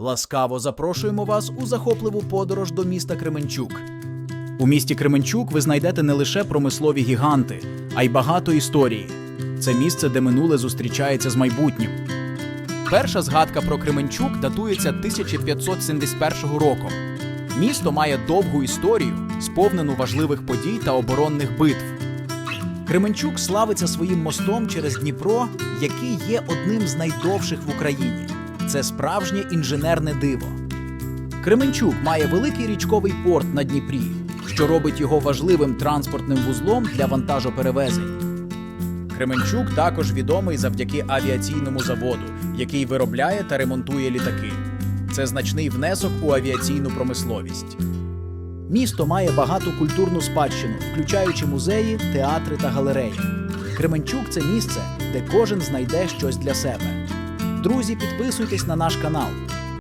Ласкаво запрошуємо вас у захопливу подорож до міста Кременчук. У місті Кременчук ви знайдете не лише промислові гіганти, а й багато історії. Це місце, де минуле зустрічається з майбутнім. Перша згадка про Кременчук датується 1571 роком. Місто має довгу історію, сповнену важливих подій та оборонних битв. Кременчук славиться своїм мостом через Дніпро, який є одним з найдовших в Україні. Це справжнє інженерне диво. Кременчук має великий річковий порт на Дніпрі, що робить його важливим транспортним вузлом для вантажоперевезень. Кременчук також відомий завдяки авіаційному заводу, який виробляє та ремонтує літаки. Це значний внесок у авіаційну промисловість. Місто має багату культурну спадщину, включаючи музеї, театри та галереї. Кременчук це місце, де кожен знайде щось для себе. Друзі, підписуйтесь на наш канал,